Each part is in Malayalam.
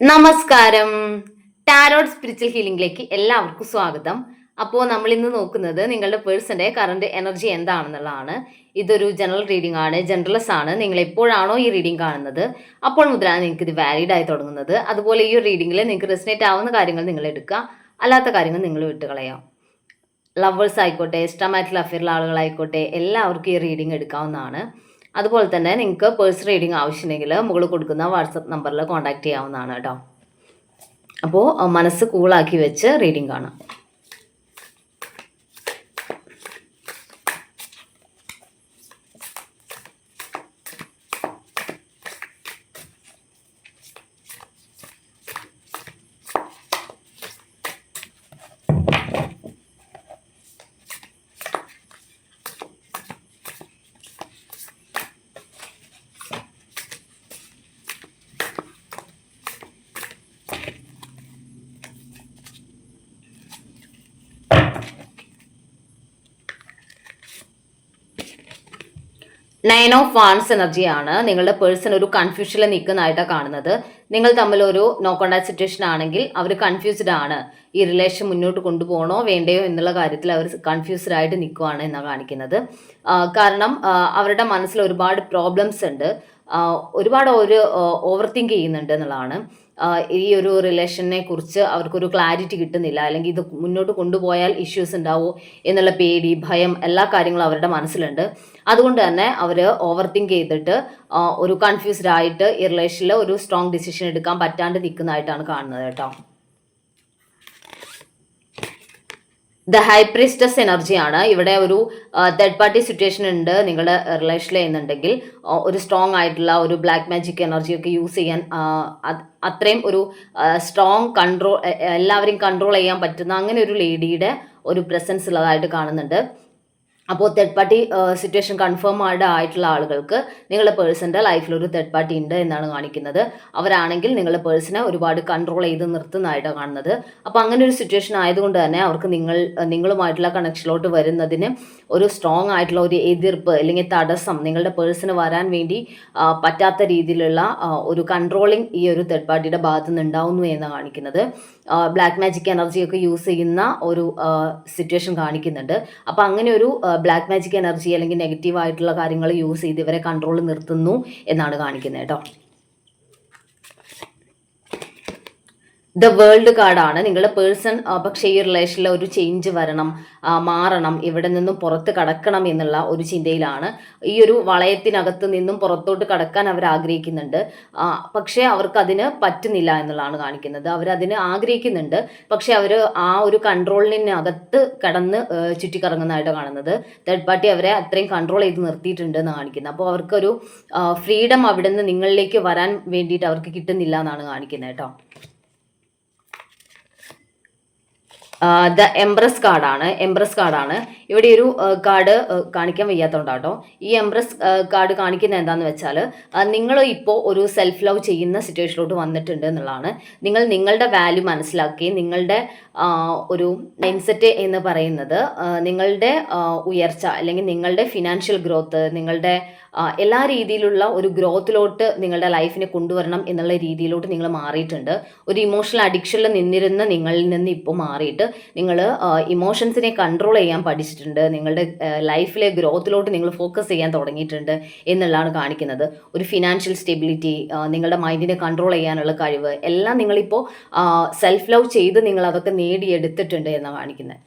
നമസ്കാരം. ടാരോഡ് സ്പിരിച്വൽ ഹീലിംഗിലേക്ക് എല്ലാവർക്കും സ്വാഗതം. അപ്പോൾ നമ്മൾ ഇന്ന് നോക്കുന്നത് നിങ്ങളുടെ പേഴ്സന്റെ കറണ്ട് എനർജി എന്താണെന്നുള്ളതാണ്. ഇതൊരു ജനറൽ റീഡിംഗ് ആണ് ജനറലസ് ആണ്. നിങ്ങൾ എപ്പോഴാണോ ഈ റീഡിംഗ് കാണുന്നത് അപ്പോൾ മുതലാണ് നിങ്ങൾക്ക് ഇത് വാലിഡ് ആയി തുടങ്ങുന്നത്. അതുപോലെ ഈ ഒരു റീഡിംഗിൽ നിങ്ങൾക്ക് റെസിനേറ്റ് ആവുന്ന കാര്യങ്ങൾ നിങ്ങൾ എടുക്കുക. അല്ലാത്ത കാര്യങ്ങൾ നിങ്ങൾ വിട്ടുകളയാം ലവേഴ്സ് ആയിക്കോട്ടെ ഇഷ്ടമായിട്ടുള്ള അഫെയറിലെ ആളുകളായിക്കോട്ടെ എല്ലാവർക്കും ഈ റീഡിംഗ് എടുക്കാവുന്നതാണ്. അതുപോലെ തന്നെ നിങ്ങൾക്ക് പേഴ്സ് റീഡിംഗ് ആവശ്യമുണ്ടെങ്കിൽ മുകളിൽ കൊടുക്കുന്ന വാട്സപ്പ് നമ്പറിൽ കോൺടാക്റ്റ് ചെയ്യാവുന്നതാണ് കേട്ടോ. അപ്പോൾ മനസ്സ് കൂളാക്കി വെച്ച് റീഡിംഗ് കാണാം. നയൻ ഓഫ് വാൺസ് എനർജിയാണ്. നിങ്ങളുടെ പേഴ്സൺ ഒരു കൺഫ്യൂഷനിൽ നിൽക്കുന്നതായിട്ടാണ് കാണുന്നത്. നിങ്ങൾ തമ്മിൽ ഒരു നോ കോണ്ടാക്ട് സിറ്റുവേഷൻ ആണെങ്കിൽ അവർ കൺഫ്യൂസ്ഡ് ആണ്. ഈ റിലേഷൻ മുന്നോട്ട് കൊണ്ടുപോകണോ വേണ്ടയോ എന്നുള്ള കാര്യത്തിൽ അവർ കൺഫ്യൂസ്ഡ് ആയിട്ട് നിൽക്കുവാണ് എന്നാണ് കാണിക്കുന്നത്. കാരണം അവരുടെ മനസ്സിൽ ഒരുപാട് പ്രോബ്ലംസ് ഉണ്ട്. ഒരുപാട് ഒരു ഓവർ തിങ്ക് ചെയ്യുന്നുണ്ട് എന്നുള്ളതാണ്. ഈ ഒരു റിലേഷനെ കുറിച്ച് അവർക്കൊരു ക്ലാരിറ്റി കിട്ടുന്നില്ല. അല്ലെങ്കിൽ ഇത് മുന്നോട്ട് കൊണ്ടുപോയാൽ ഇഷ്യൂസ് ഉണ്ടാവോ എന്നുള്ള പേടി ഭയം എല്ലാ കാര്യങ്ങളും അവരുടെ മനസ്സിലുണ്ട്. അതുകൊണ്ട് തന്നെ അവർ ഓവർ തിങ്ക് ചെയ്തിട്ട് ഒരു കൺഫ്യൂസ്ഡ് ആയിട്ട് ഈ റിലേഷനിൽ ഒരു സ്ട്രോങ് ഡിസിഷൻ എടുക്കാൻ പറ്റാണ്ട് നിൽക്കുന്നതായിട്ടാണ് കാണുന്നത് കേട്ടോ. ദ ഹൈ പ്രിസ്റ്റസ് എനർജിയാണ് ഇവിടെ ഒരു തേർഡ് പാർട്ടി സിറ്റുവേഷൻ ഉണ്ട്. നിങ്ങളുടെ റിലേഷനിൽ എന്നുണ്ടെങ്കിൽ ഒരു സ്ട്രോങ് ആയിട്ടുള്ള ഒരു ബ്ലാക്ക് മാജിക് എനർജി ഒക്കെ യൂസ് ചെയ്യാൻ അത്രയും ഒരു സ്ട്രോങ് കൺട്രോൾ എല്ലാവരെയും കൺട്രോൾ ചെയ്യാൻ പറ്റുന്ന അങ്ങനെ ഒരു ലേഡിയുടെ ഒരു പ്രസൻസ് ഉള്ളതായിട്ട് കാണുന്നുണ്ട്. അപ്പോൾ തേർഡ് പാർട്ടി സിറ്റുവേഷൻ കൺഫേം ആയിട്ട് ആയിട്ടുള്ള ആളുകൾക്ക് നിങ്ങളുടെ പേഴ്സന്റെ ലൈഫിൽ ഒരു തേർഡ് പാർട്ടി ഉണ്ട് എന്നാണ് കാണിക്കുന്നത്. അവരാണെങ്കിൽ നിങ്ങളുടെ പേഴ്സണെ ഒരുപാട് കൺട്രോൾ ചെയ്ത് നിർത്തുന്നതായിട്ടാണ് കാണുന്നത്. അപ്പോൾ അങ്ങനെ ഒരു സിറ്റുവേഷൻ ആയതുകൊണ്ട് തന്നെ അവർക്ക് നിങ്ങൾ നിങ്ങളുമായിട്ടുള്ള കണക്ഷനിലോട്ട് വരുന്നതിന് ഒരു സ്ട്രോങ് ആയിട്ടുള്ള ഒരു എതിർപ്പ് അല്ലെങ്കിൽ തടസ്സം നിങ്ങളുടെ പേഴ്സണ് വരാൻ വേണ്ടി പറ്റാത്ത രീതിയിലുള്ള ഒരു കൺട്രോളിങ് ഈ ഒരു തേർഡ് പാർട്ടിയുടെ ഭാഗത്തു നിന്ന് ഉണ്ടാവുന്നു എന്നാണ് കാണിക്കുന്നത്. ബ്ലാക്ക് മാജിക് എനർജിയൊക്കെ യൂസ് ചെയ്യുന്ന ഒരു സിറ്റുവേഷൻ കാണിക്കുന്നുണ്ട്. അപ്പോൾ അങ്ങനെ ഒരു ബ്ലാക്ക് മാജിക് എനർജി അല്ലെങ്കിൽ നെഗറ്റീവ് ആയിട്ടുള്ള കാര്യങ്ങൾ യൂസ് ചെയ്ത് ഇവരെ കൺട്രോൾ നിർത്തുന്നു എന്നാണ് കാണിക്കുന്നത് കേട്ടോ. ദ വേൾഡ് കാർഡാണ് നിങ്ങളുടെ പേഴ്സൺ പക്ഷേ ഈ റിലേഷനിൽ ഒരു ചേഞ്ച് വരണം മാറണം ഇവിടെ നിന്നും പുറത്ത് കടക്കണം എന്നുള്ള ഒരു ചിന്തയിലാണ്. ഈ ഒരു വളയത്തിനകത്ത് നിന്നും പുറത്തോട്ട് കടക്കാൻ അവർ ആഗ്രഹിക്കുന്നുണ്ട്. പക്ഷേ അവർക്ക് അതിന് പറ്റുന്നില്ല എന്നുള്ളതാണ് കാണിക്കുന്നത്. അവരതിന് ആഗ്രഹിക്കുന്നുണ്ട്. പക്ഷേ അവർ ആ ഒരു കൺട്രോളിനകത്ത് കടന്ന് ചുറ്റിക്കറങ്ങുന്നതായിട്ട് കാണുന്നത്. തേർഡ് പാർട്ടി അവരെ അത്രയും കൺട്രോൾ ചെയ്ത് നിർത്തിയിട്ടുണ്ട് എന്ന് കാണിക്കുന്നത്. അപ്പോൾ അവർക്കൊരു ഫ്രീഡം അവിടെ നിന്ന് നിങ്ങളിലേക്ക് വരാൻ വേണ്ടിയിട്ട് അവർക്ക് കിട്ടുന്നില്ല എന്നാണ് കാണിക്കുന്നത് കേട്ടോ. ദ എംബ്രസ് കാർഡാണ്. എംബ്രസ് കാർഡാണ്. ഇവിടെ ഒരു കാർഡ് കാണിക്കാൻ വയ്യാത്തതുകൊണ്ടാട്ടോ ഈ എംപ്രസ് കാർഡ് കാണിക്കുന്നത് എന്താണെന്ന് വെച്ചാൽ നിങ്ങൾ ഇപ്പോൾ ഒരു സെൽഫ് ലവ് ചെയ്യുന്ന സിറ്റുവേഷനിലോട്ട് വന്നിട്ടുണ്ട് എന്നുള്ളതാണ്. നിങ്ങൾ നിങ്ങളുടെ വാല്യൂ മനസ്സിലാക്കി നിങ്ങളുടെ ഒരു മൈൻഡ്സെറ്റ് എന്ന് പറയുന്നത് നിങ്ങളുടെ ഉയർച്ച അല്ലെങ്കിൽ നിങ്ങളുടെ ഫിനാൻഷ്യൽ ഗ്രോത്ത് നിങ്ങളുടെ എല്ലാ രീതിയിലുള്ള ഒരു ഗ്രോത്തിലോട്ട് നിങ്ങളുടെ ലൈഫിനെ കൊണ്ടുവരണം എന്നുള്ള രീതിയിലോട്ട് നിങ്ങൾ മാറിയിട്ടുണ്ട്. ഒരു ഇമോഷണൽ അഡിക്ഷനിൽ നിന്നിരുന്ന നിങ്ങളിൽ നിന്ന് ഇപ്പോൾ മാറിയിട്ട് നിങ്ങൾ ഇമോഷൻസിനെ കൺട്രോൾ ചെയ്യാൻ പഠിച്ചിട്ടുണ്ട് നിങ്ങളുടെ ലൈഫിലെ ഗ്രോത്തിലോട്ട് നിങ്ങൾ ഫോക്കസ് ചെയ്യാൻ തുടങ്ങിയിട്ടുണ്ട് എന്നുള്ളതാണ് കാണിക്കുന്നത്. ഒരു ഫിനാൻഷ്യൽ സ്റ്റെബിലിറ്റി നിങ്ങളുടെ മൈൻഡിനെ കൺട്രോൾ ചെയ്യാനുള്ള കഴിവ് എല്ലാം നിങ്ങളിപ്പോൾ സെൽഫ് ലവ് ചെയ്ത് നിങ്ങൾ അതൊക്കെ നേടിയെടുത്തിട്ടുണ്ട് എന്നാണ് കാണിക്കുന്നത്.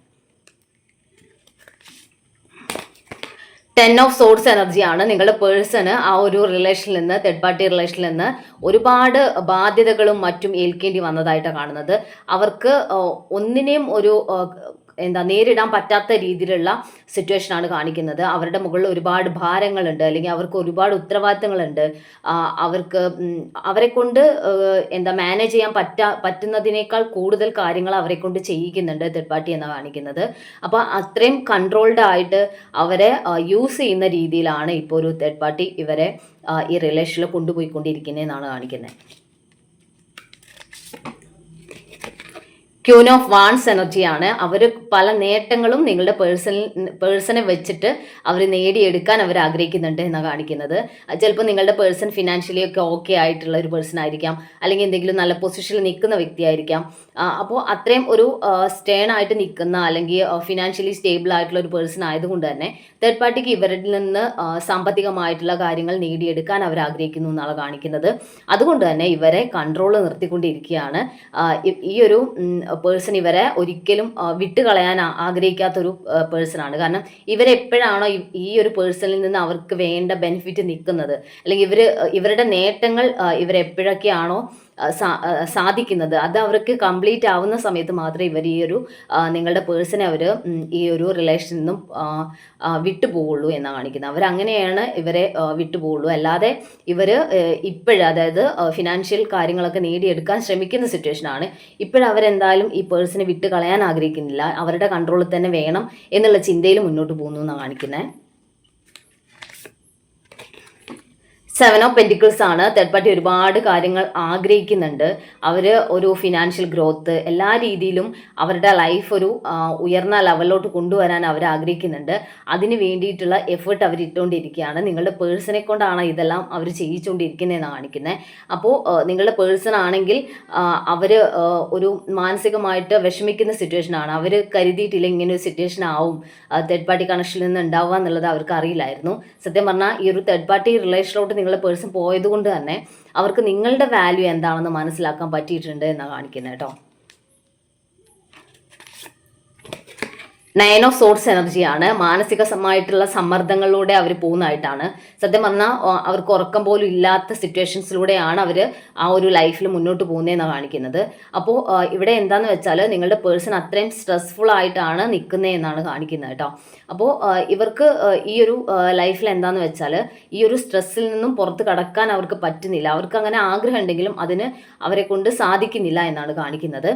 ടെൻ ഓഫ് സോഴ്സ് എനർജിയാണ് നിങ്ങളുടെ പേഴ്സണ് ആ ഒരു റിലേഷനിൽ നിന്ന് തേർഡ് പാർട്ടി റിലേഷനിൽ നിന്ന് ഒരുപാട് ബാധ്യതകളും മറ്റും ഏൽക്കേണ്ടി വന്നതായിട്ടാണ് കാണുന്നത്. അവർക്ക് ഒന്നിനെയും ഒരു എന്താ നേരിടാൻ പറ്റാത്ത രീതിയിലുള്ള സിറ്റുവേഷനാണ് കാണിക്കുന്നത്. അവരുടെ മുകളിൽ ഒരുപാട് ഭാരങ്ങളുണ്ട്. അല്ലെങ്കിൽ അവർക്ക് ഒരുപാട് ഉത്തരവാദിത്തങ്ങളുണ്ട്. അവർക്ക് അവരെ കൊണ്ട് എന്താ മാനേജ് ചെയ്യാൻ പറ്റാ പറ്റുന്നതിനേക്കാൾ കൂടുതൽ കാര്യങ്ങൾ അവരെ കൊണ്ട് ചെയ്യിക്കുന്നുണ്ട് തേർഡ് പാർട്ടി എന്ന് കാണിക്കുന്നത്. അപ്പോൾ അത്രയും കൺട്രോൾഡ് ആയിട്ട് അവരെ യൂസ് ചെയ്യുന്ന രീതിയിലാണ് ഇപ്പോൾ ഒരു തേർഡ് പാർട്ടി ഇവരെ ഈ റിലേഷനിൽ കൊണ്ടുപോയിക്കൊണ്ടിരിക്കുന്നതെന്നാണ് കാണിക്കുന്നത്. ക്യൂൻ ഓഫ് വാൺസ് എനർജിയാണ് അവർ പല നേട്ടങ്ങളും നിങ്ങളുടെ പേഴ്സണൽ പേഴ്സണെ വെച്ചിട്ട് അവർ നേടിയെടുക്കാൻ അവർ ആഗ്രഹിക്കുന്നുണ്ട് എന്നാണ് കാണിക്കുന്നത്. ചിലപ്പോൾ നിങ്ങളുടെ പേഴ്സൺ ഫിനാൻഷ്യലി ഒക്കെ ഓക്കെ ആയിട്ടുള്ള ഒരു പേഴ്സൺ ആയിരിക്കാം. അല്ലെങ്കിൽ എന്തെങ്കിലും നല്ല പൊസിഷനിൽ നിൽക്കുന്ന വ്യക്തിയായിരിക്കാം അപ്പോൾ അത്രയും ഒരു സ്റ്റേൺ ആയിട്ട് നിൽക്കുന്ന അല്ലെങ്കിൽ ഫിനാൻഷ്യലി സ്റ്റേബിൾ ആയിട്ടുള്ള ഒരു പേഴ്സൺ ആയതുകൊണ്ട് തന്നെ തേർഡ് പാർട്ടിക്ക് ഇവരിൽ നിന്ന് സാമ്പത്തികമായിട്ടുള്ള കാര്യങ്ങൾ നേടിയെടുക്കാൻ അവർ ആഗ്രഹിക്കുന്നു എന്നാണ് കാണിക്കുന്നത്. അതുകൊണ്ട് തന്നെ ഇവരെ കൺട്രോൾ നിർത്തിക്കൊണ്ടിരിക്കുകയാണ്. ഈ ഒരു പേഴ്സൺ ഇവരെ ഒരിക്കലും വിട്ടുകളയാൻ ആഗ്രഹിക്കാത്തൊരു പേഴ്സൺ ആണ്. കാരണം ഇവരെപ്പോഴാണോ ഈ- ഒരു പേഴ്സണിൽ നിന്ന് അവർക്ക് വേണ്ട ബെനിഫിറ്റ് നിൽക്കുന്നത്? അല്ലെങ്കിൽ ഇവർ ഇവരുടെ നേട്ടങ്ങൾ ഇവരെപ്പോഴൊക്കെയാണോ സാധിക്കുന്നത്. അത് അവർക്ക് കംപ്ലീറ്റ് ആവുന്ന സമയത്ത് മാത്രമേ ഇവർ ഈ ഒരു നിങ്ങളുടെ പേഴ്സണെ അവർ ഈ ഒരു റിലേഷനിൽ നിന്നും വിട്ടുപോകുള്ളൂ എന്നാണ് കാണിക്കുന്നത്. അവരങ്ങനെയാണ് ഇവരെ വിട്ടുപോകുള്ളൂ അല്ലാതെ ഇവർ ഇപ്പോഴും അതായത് ഫിനാൻഷ്യൽ കാര്യങ്ങളൊക്കെ നേടിയെടുക്കാൻ ശ്രമിക്കുന്ന സിറ്റുവേഷനാണ് ഇപ്പോഴവരെന്തായാലും ഈ പേഴ്സണെ വിട്ട് കളയാൻ ആഗ്രഹിക്കുന്നില്ല. അവരുടെ കൺട്രോളിൽ തന്നെ വേണം എന്നുള്ള ചിന്തയിൽ മുന്നോട്ട് പോകുന്നു എന്നാണ് കാണിക്കുന്നത് സെവൻ ഓഫ് പെന്റിക്കിൾസ് ആണ്. തേർഡ് പാർട്ടി ഒരുപാട് കാര്യങ്ങൾ ആഗ്രഹിക്കുന്നുണ്ട്. അവർ ഒരു ഫിനാൻഷ്യൽ ഗ്രോത്ത് എല്ലാ രീതിയിലും അവരുടെ ലൈഫ് ഒരു ഉയർന്ന ലെവലിലോട്ട് കൊണ്ടുവരാൻ അവർ ആഗ്രഹിക്കുന്നുണ്ട്. അതിന് വേണ്ടിയിട്ടുള്ള എഫേർട്ട് അവർ ഇട്ടുകൊണ്ടിരിക്കുകയാണ്. നിങ്ങളുടെ പേഴ്സണെ കൊണ്ടാണ് ഇതെല്ലാം അവർ ചെയ്യിച്ചുകൊണ്ടിരിക്കുന്നതെന്ന് കാണിക്കുന്നത് അപ്പോൾ നിങ്ങളുടെ പേഴ്സൺ ആണെങ്കിൽ അവർ ഒരു മാനസികമായിട്ട് വിഷമിക്കുന്ന സിറ്റുവേഷനാണ് അവർ കരുതിയിട്ടില്ല ഇങ്ങനെ ഒരു സിറ്റുവേഷൻ ആവും. തേർഡ് പാർട്ടി കണക്ഷനിൽ നിന്ന് ഉണ്ടാവുക എന്നുള്ളത് അവർക്ക് അറിയില്ലായിരുന്നു. സത്യം പറഞ്ഞാൽ ഈ ഒരു തേർഡ് പാർട്ടി റിലേഷനിലോട്ട് നിങ്ങളുടെ പേഴ്സൺ പോയത് കൊണ്ട് തന്നെ അവർക്ക് നിങ്ങളുടെ വാല്യൂ എന്താണെന്ന് മനസ്സിലാക്കാൻ പറ്റിയിട്ടുണ്ട് എന്നാണ് കാണിക്കുന്നത് കേട്ടോ. നയൻ ഓഫ് സോർട്സ് എനർജിയാണ് മാനസികമായിട്ടുള്ള സമ്മർദ്ദങ്ങളിലൂടെ അവർ പോകുന്നതായിട്ടാണ്. സത്യം പറഞ്ഞാൽ അവർക്ക് ഉറക്കം പോലും ഇല്ലാത്ത സിറ്റുവേഷൻസിലൂടെയാണ് അവർ ആ ഒരു ലൈഫിൽ മുന്നോട്ട് പോകുന്നതെന്നാണ് കാണിക്കുന്നത്. അപ്പോൾ ഇവിടെ എന്താന്ന് വെച്ചാൽ നിങ്ങളുടെ പേഴ്സൺ അത്രയും സ്ട്രെസ്ഫുൾ ആയിട്ടാണ് നിൽക്കുന്നതെന്നാണ് കാണിക്കുന്നത് കേട്ടോ. അപ്പോൾ ഇവർക്ക് ഈ ഒരു ലൈഫിൽ എന്താണെന്ന് വെച്ചാൽ ഈ ഒരു സ്ട്രെസ്സിൽ നിന്നും പുറത്ത് കടക്കാൻ അവർക്ക് പറ്റുന്നില്ല. അവർക്ക് അങ്ങനെ ആഗ്രഹം ഉണ്ടെങ്കിലും അതിന് അവരെ കൊണ്ട് സാധിക്കുന്നില്ല എന്നാണ് കാണിക്കുന്നത്.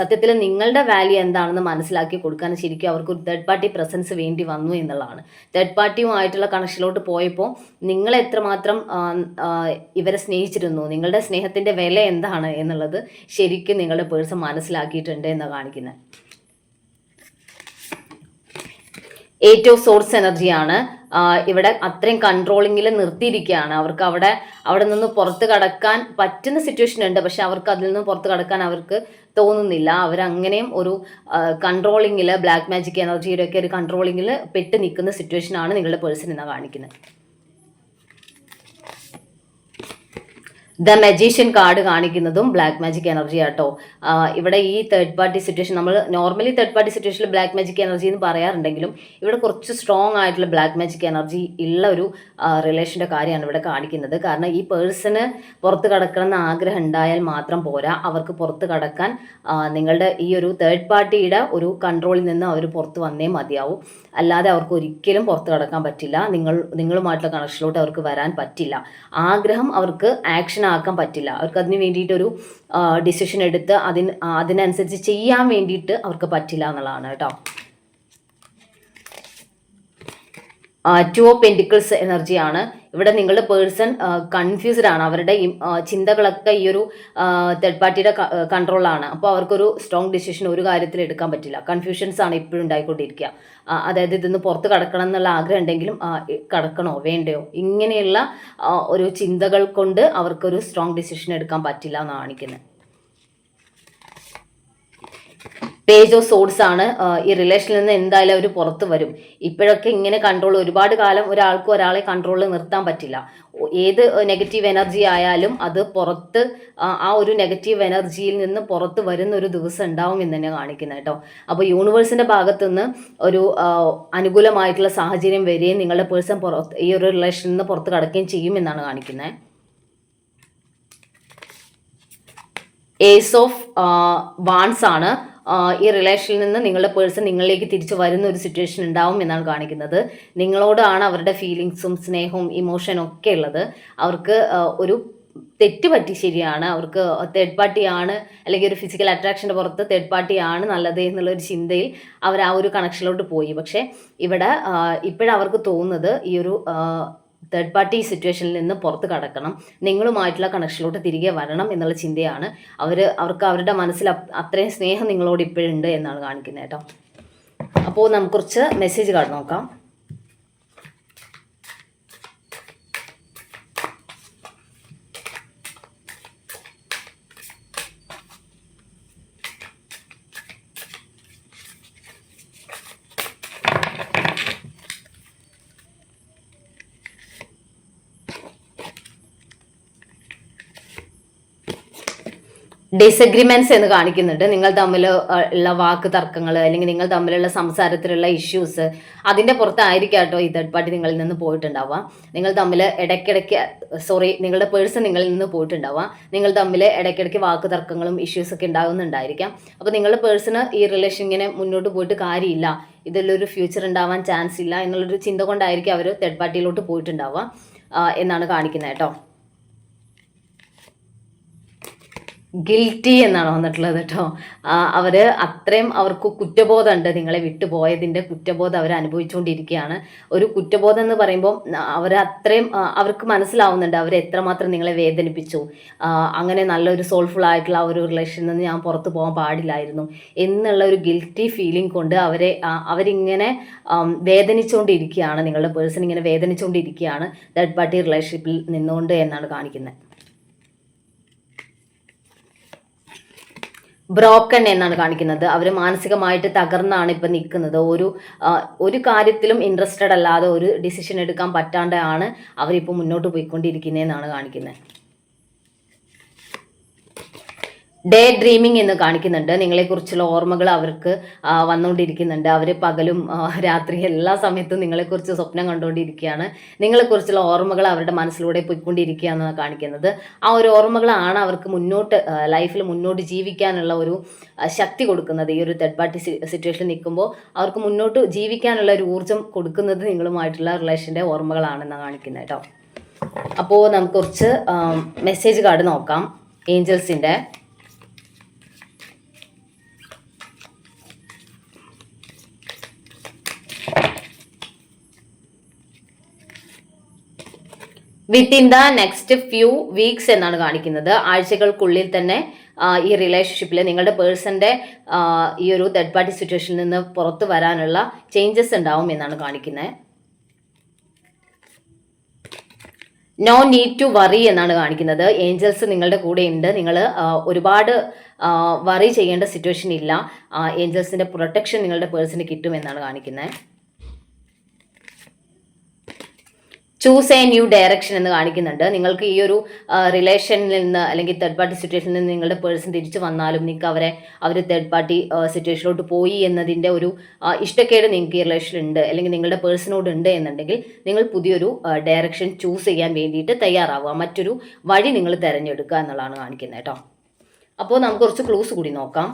സത്യത്തിൽ നിങ്ങളുടെ വാല്യൂ എന്താണെന്ന് മനസ്സിലാക്കി കൊടുക്കാൻ ശരിക്കും അവർക്ക് ഒരു തേർഡ് പാർട്ടി പ്രസൻസ് വേണ്ടി വന്നു എന്നുള്ളതാണ്. തേർഡ് പാർട്ടിയുമായിട്ടുള്ള കണക്ഷനിലോട്ട് പോയപ്പോൾ നിങ്ങൾ എത്രമാത്രം ഇവരെ സ്നേഹിച്ചിരുന്നു? നിങ്ങളുടെ സ്നേഹത്തിന്റെ വില എന്താണ് എന്നുള്ളത് ശരിക്കും നിങ്ങളുടെ പേഴ്സൺ മനസ്സിലാക്കിയിട്ടുണ്ട് എന്നാണ് കാണിക്കുന്നത് ഏറ്റവും സോഴ്സ് എനർജിയാണ്. ഇവിടെ അത്രയും കൺട്രോളിങ്ങിൽ നിർത്തിയിരിക്കുകയാണ്. അവർക്ക് അവിടെ അവിടെ നിന്ന് പുറത്ത് കടക്കാൻ പറ്റുന്ന സിറ്റുവേഷൻ ഉണ്ട്. പക്ഷെ അവർക്ക് അതിൽ നിന്ന് പുറത്ത് കടക്കാൻ അവർക്ക് തോന്നുന്നില്ല. അവരങ്ങനെയും ഒരു കൺട്രോളിങ്ങിൽ ബ്ലാക്ക് മാജിക് എനർജിയുടെ ഒക്കെ ഒരു കൺട്രോളിങ്ങിൽ പെട്ട് നിൽക്കുന്ന സിറ്റുവേഷനാണ് നിങ്ങളുടെ പേഴ്സൺ എന്നാണ് കാണിക്കുന്നത്. ദ മജീഷ്യൻ കാർഡ് കാണിക്കുന്നതും ബ്ലാക്ക് മാജിക് എനർജി ആട്ടോ. ഇവിടെ ഈ തേർഡ് പാർട്ടി സിറ്റുവേഷൻ നമ്മൾ നോർമലി തേർഡ് പാർട്ടി സിറ്റുവേഷനിൽ ബ്ലാക്ക് മാജിക് എനർജി എന്ന് പറയാറുണ്ടെങ്കിലും ഇവിടെ കുറച്ച് സ്ട്രോങ് ആയിട്ടുള്ള ബ്ലാക്ക് മാജിക് എനർജി ഉള്ള ഒരു റിലേഷന്റെ കാര്യമാണ് ഇവിടെ കാണിക്കുന്നത്. കാരണം ഈ പേഴ്സണ് പുറത്ത് കടക്കണം എന്ന് ആഗ്രഹം ഉണ്ടായാൽ മാത്രം പോരാ. അവർക്ക് പുറത്ത് കടക്കാൻ നിങ്ങളുടെ ഈ ഒരു തേർഡ് പാർട്ടിയുടെ ഒരു കൺട്രോളിൽ നിന്ന് അവർ പുറത്ത് വന്നേ മതിയാവും. അല്ലാതെ അവർക്ക് ഒരിക്കലും പുറത്ത് കടക്കാൻ പറ്റില്ല. നിങ്ങൾ നിങ്ങളുമായിട്ടുള്ള കണക്ഷനിലോട്ട് അവർക്ക് വരാൻ പറ്റില്ല. ആഗ്രഹം അവർക്ക് ആക്ഷൻ ആക്കാൻ പറ്റില്ല. അവർക്ക് അതിന് വേണ്ടിയിട്ടൊരു ഡിസിഷൻ എടുത്ത് അതിന് അതിനനുസരിച്ച് ചെയ്യാൻ വേണ്ടിയിട്ട് അവർക്ക് പറ്റില്ല എന്നുള്ളതാണ് കേട്ടോ. ടു ഓഫ് പെന്റിക്കിൾസ് എനർജിയാണ് ഇവിടെ നിങ്ങളുടെ പേഴ്സൺ കൺഫ്യൂസ്ഡ് ആണ്. അവരുടെ ചിന്തകളൊക്കെ ഈ ഒരു തേർഡ് പാർട്ടിയുടെ കൺട്രോളാണ് അപ്പോൾ അവർക്കൊരു സ്ട്രോങ് ഡിസിഷൻ ഒരു കാര്യത്തിൽ എടുക്കാൻ പറ്റില്ല. കൺഫ്യൂഷൻസ് ആണ് ഇപ്പോഴും ഉണ്ടായിക്കൊണ്ടിരിക്കുക. അതായത് ഇതൊന്ന് പുറത്ത് കടക്കണം എന്നുള്ള ആഗ്രഹം ഉണ്ടെങ്കിലും കടക്കണോ വേണ്ടയോ? ഇങ്ങനെയുള്ള ഒരു ചിന്തകൾ കൊണ്ട് അവർക്കൊരു സ്ട്രോങ് ഡിസിഷൻ എടുക്കാൻ പറ്റില്ല എന്നാണ് കാണിക്കുന്നത്. പേജ് ഓഫ് സോഡ്സ് ആണ് ഈ റിലേഷനിൽ നിന്ന് എന്തായാലും അവർ പുറത്ത് വരും. ഇപ്പോഴൊക്കെ ഇങ്ങനെ കൺട്രോൾ ഒരുപാട് കാലം ഒരാൾക്ക് ഒരാളെ കൺട്രോളിൽ നിർത്താൻ പറ്റില്ല. ഏത് നെഗറ്റീവ് എനർജി ആയാലും അത് പുറത്ത് ആ, ഒരു നെഗറ്റീവ് എനർജിയിൽ നിന്ന് പുറത്ത് വരുന്ന ഒരു ദിവസം ഉണ്ടാവും എന്ന് തന്നെ കാണിക്കുന്നത് കേട്ടോ. അപ്പോൾ യൂണിവേഴ്സിന്റെ ഭാഗത്തു നിന്ന് ഒരു അനുകൂലമായിട്ടുള്ള സാഹചര്യം വരികയും നിങ്ങളുടെ പേഴ്സൺ പുറത്ത് ഈ ഒരു റിലേഷനിൽ നിന്ന് പുറത്ത് കടക്കുകയും ചെയ്യും എന്നാണ് കാണിക്കുന്നത് ഏസ് ഓഫ് വാൺസ് ആണ്. ഈ റിലേഷനിൽ നിന്ന് നിങ്ങളുടെ പേഴ്സൺ നിങ്ങളിലേക്ക് തിരിച്ചു വരുന്ന ഒരു സിറ്റുവേഷൻ ഉണ്ടാവും എന്നാണ് കാണിക്കുന്നത്. നിങ്ങളോടാണ് അവരുടെ ഫീലിങ്സും സ്നേഹവും ഇമോഷനും ഒക്കെ ഉള്ളത്. അവർക്ക് ഒരു തെറ്റ് പറ്റി ശരിയാണ്. അവർക്ക് തേർഡ് പാർട്ടിയാണ് അല്ലെങ്കിൽ ഒരു ഫിസിക്കൽ അട്രാക്ഷന്റെ പുറത്ത് തേർഡ് പാർട്ടിയാണ് നല്ലത് എന്നുള്ള ഒരു ചിന്തയിൽ അവർ ആ ഒരു കണക്ഷനിലോട്ട് പോയി. പക്ഷേ ഇവിടെ ഇപ്പോഴവർക്ക് തോന്നുന്നത് ഈ ഒരു തേർഡ് പാർട്ടി സിറ്റുവേഷനിൽ നിന്ന് പുറത്ത് കടക്കണം. നിങ്ങളുമായിട്ടുള്ള കണക്ഷനിലോട്ട് തിരികെ വരണം എന്നുള്ള ചിന്തയാണ് അവർ അവർക്ക് അവരുടെ മനസ്സിൽ അത്രയും സ്നേഹം നിങ്ങളോട് ഇപ്പോഴുണ്ട് എന്നാണ് കാണിക്കുന്നത് കേട്ടോ. അപ്പോൾ നമുക്ക് കുറച്ച് മെസ്സേജ് കാർഡ് നോക്കാം. ഡിസഗ്രിമെന്റ്സ് എന്ന് കാണിക്കുന്നുണ്ട്. നിങ്ങൾ തമ്മിൽ ഉള്ള വാക്ക് തർക്കങ്ങൾ അല്ലെങ്കിൽ നിങ്ങൾ തമ്മിലുള്ള സംസാരത്തിലുള്ള ഇഷ്യൂസ് അതിന്റെ പുറത്തായിരിക്കും കേട്ടോ ഈ തേർഡ് പാർട്ടി നിങ്ങളിൽ നിന്ന് പോയിട്ടുണ്ടാവുക. നിങ്ങൾ തമ്മിൽ ഇടയ്ക്കിടയ്ക്ക് സോറി നിങ്ങളുടെ പേഴ്സൺ നിങ്ങളിൽ നിന്ന് പോയിട്ടുണ്ടാവുക. നിങ്ങൾ തമ്മിൽ ഇടയ്ക്കിടയ്ക്ക് വാക്ക് തർക്കങ്ങളും ഇഷ്യൂസ് ഒക്കെ ഉണ്ടാകുന്നുണ്ടായിരിക്കാം അപ്പോൾ നിങ്ങളുടെ പേഴ്സണ് ഈ റിലേഷൻ ഇങ്ങനെ മുന്നോട്ട് പോയിട്ട് കാര്യമില്ല. ഇതിലൊരു ഫ്യൂച്ചർ ഉണ്ടാവാൻ ചാൻസ് ഇല്ല. എന്നുള്ളൊരു ചിന്ത കൊണ്ടായിരിക്കും അവർ തേർഡ് പാർട്ടിയിലോട്ട് പോയിട്ടുണ്ടാവുക എന്നാണ് കാണിക്കുന്നത് കേട്ടോ. ഗിൽറ്റി എന്നാണ് വന്നിട്ടുള്ളത് കേട്ടോ. അവർ അത്രയും അവർക്ക് കുറ്റബോധമുണ്ട് നിങ്ങളെ വിട്ടുപോയതിന്റെ കുറ്റബോധം അവർ അനുഭവിച്ചുകൊണ്ടിരിക്കുകയാണ്. ഒരു കുറ്റബോധം എന്ന് പറയുമ്പോൾ അവർ അത്രയും അവർക്ക് മനസ്സിലാവുന്നുണ്ട് അവർ എത്രമാത്രം നിങ്ങളെ വേദനിപ്പിച്ചു. അങ്ങനെ നല്ലൊരു സോൾഫുൾ ആയിട്ടുള്ള ഒരു റിലേഷനിൽ നിന്ന് ഞാൻ പുറത്ത് പോകാൻ പാടില്ലായിരുന്നു എന്നുള്ള ഒരു ഗിൽറ്റി ഫീലിംഗ് കൊണ്ട് അവരെ അവരിങ്ങനെ വേദനിച്ചുകൊണ്ടിരിക്കുകയാണ്. നിങ്ങളുടെ പേഴ്സൺ ഇങ്ങനെ വേദനിച്ചുകൊണ്ടിരിക്കുകയാണ്. തേർഡ് പാർട്ടി റിലേഷൻഷിപ്പിൽ നിന്നുകൊണ്ട് എന്നാണ് കാണിക്കുന്നത്. ബ്രോക്കൺ എന്നാണ് കാണിക്കുന്നത്. അവർ മാനസികമായിട്ട് തകർന്നാണ് ഇപ്പം നിൽക്കുന്നത്. ഒരു ഒരു കാര്യത്തിലും ഇൻട്രസ്റ്റഡ് അല്ലാതെ ഒരു ഡിസിഷൻ എടുക്കാൻ പറ്റാണ്ടാണ് അവരിപ്പോൾ മുന്നോട്ട് പോയിക്കൊണ്ടിരിക്കുന്നതെന്നാണ് കാണിക്കുന്നത്. ഡേ ഡ്രീമിംഗ് എന്ന് കാണിക്കുന്നുണ്ട്. നിങ്ങളെക്കുറിച്ചുള്ള ഓർമ്മകൾ അവർക്ക് വന്നുകൊണ്ടിരിക്കുന്നുണ്ട്. അവർ പകലും രാത്രി എല്ലാ സമയത്തും നിങ്ങളെക്കുറിച്ച് സ്വപ്നം കണ്ടുകൊണ്ടിരിക്കുകയാണ്. നിങ്ങളെക്കുറിച്ചുള്ള ഓർമ്മകൾ അവരുടെ മനസ്സിലൂടെ പോയിക്കൊണ്ടിരിക്കുകയാണെന്നാണ് കാണിക്കുന്നത്. ആ ഒരു ഓർമ്മകളാണ് അവർക്ക് മുന്നോട്ട് ലൈഫിൽ മുന്നോട്ട് ജീവിക്കാനുള്ള ഒരു ശക്തി കൊടുക്കുന്നത്. ഈ ഒരു തേർഡ് പാർട്ടി സിറ്റുവേഷൻ നിൽക്കുമ്പോൾ അവർക്ക് മുന്നോട്ട് ജീവിക്കാനുള്ള ഒരു ഊർജം കൊടുക്കുന്നത് നിങ്ങളുമായിട്ടുള്ള റിലേഷന്റെ ഓർമ്മകളാണെന്ന് കാണിക്കുന്നത് കേട്ടോ. അപ്പോൾ നമുക്ക് കുറച്ച് മെസ്സേജ് കാർഡ് നോക്കാം. ഏഞ്ചൽസിന്റെ within the next few weeks എന്നാണ് കാണിക്കുന്നത്. ആഴ്ചകൾക്കുള്ളിൽ തന്നെ ഈ റിലേഷൻഷിപ്പിൽ നിങ്ങളുടെ പേഴ്സന്റെ ഈ ഒരു തേർഡ് പാർട്ടി സിറ്റുവേഷനിൽ നിന്ന് പുറത്തു വരാനുള്ള ചേഞ്ചസ് ഉണ്ടാവും എന്നാണ് കാണിക്കുന്നത് നോ നീഡ് ടു വറി എന്നാണ് കാണിക്കുന്നത്. ഏഞ്ചൽസ് നിങ്ങളുടെ കൂടെ ഉണ്ട്. നിങ്ങൾ ഒരുപാട് വറി ചെയ്യേണ്ട സിറ്റുവേഷൻ ഇല്ല. ഏഞ്ചൽസിന്റെ പ്രൊട്ടക്ഷൻ നിങ്ങളുടെ പേഴ്സന് കിട്ടും എന്നാണ് കാണിക്കുന്നത് ചൂസ് എ ന്യൂ ഡയറക്ഷൻ എന്ന് കാണിക്കുന്നുണ്ട്. നിങ്ങൾക്ക് ഈ ഒരു റിലേഷനിൽ നിന്ന് അല്ലെങ്കിൽ തേർഡ് പാർട്ടി സിറ്റുവേഷനിൽ നിന്ന് നിങ്ങളുടെ പേഴ്സൺ തിരിച്ചു വന്നാലും നിങ്ങൾക്ക് അവരെ അവർ തേർഡ് പാർട്ടി സിറ്റുവേഷനിലോട്ട് പോയി എന്നതിന്റെ ഒരു ഇഷ്ടക്കേട് നിങ്ങൾക്ക് ഈ റിലേഷനിൽ ഉണ്ട്. അല്ലെങ്കിൽ നിങ്ങളുടെ പേഴ്സണോട് ഉണ്ട് എന്നുണ്ടെങ്കിൽ നിങ്ങൾ പുതിയൊരു ഡയറക്ഷൻ ചൂസ് ചെയ്യാൻ വേണ്ടിയിട്ട് തയ്യാറാവുക. മറ്റൊരു വഴി നിങ്ങൾ തിരഞ്ഞെടുക്കുക എന്നുള്ളതാണ് കാണിക്കുന്നത് കേട്ടോ. അപ്പോൾ നമുക്ക് കുറച്ച് ക്ലൂസ് കൂടി നോക്കാം.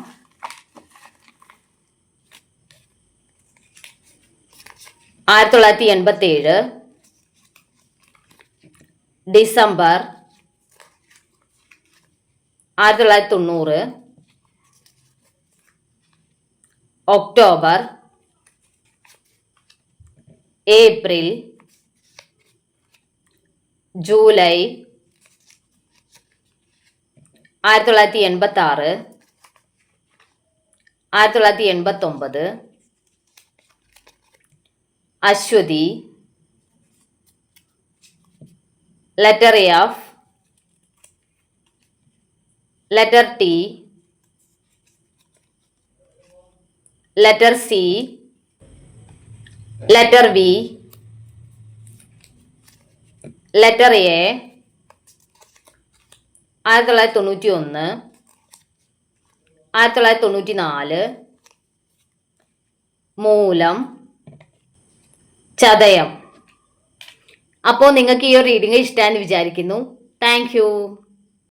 ആയിരത്തി തൊള്ളായിരത്തി എൺപത്തി ഏഴ് ഡിസംബർ ആയിരത്തി തൊള്ളായിരത്തി തൊണ്ണൂറ് ഒക്ടോബർ ഏപ്രിൽ ജൂലൈ ആയിരത്തി തൊള്ളായിരത്തി എൺപത്തി ആറ് ആയിരത്തി തൊള്ളായിരത്തി എൺപത്തൊമ്പത് Aswathy letter F, letter T, letter C, letter V, letter A, ആയിരത്തി തൊള്ളായിരത്തി തൊണ്ണൂറ്റി ഒന്ന്. ആയിരത്തി തൊള്ളായിരത്തി തൊണ്ണൂറ്റി നാല്. മൂലം ചതയം. അപ്പോൾ നിങ്ങൾക്ക് ഈ ഒരു റീഡിംഗ് ഇഷ്ടമാണെന്ന് വിചാരിക്കുന്നു. താങ്ക്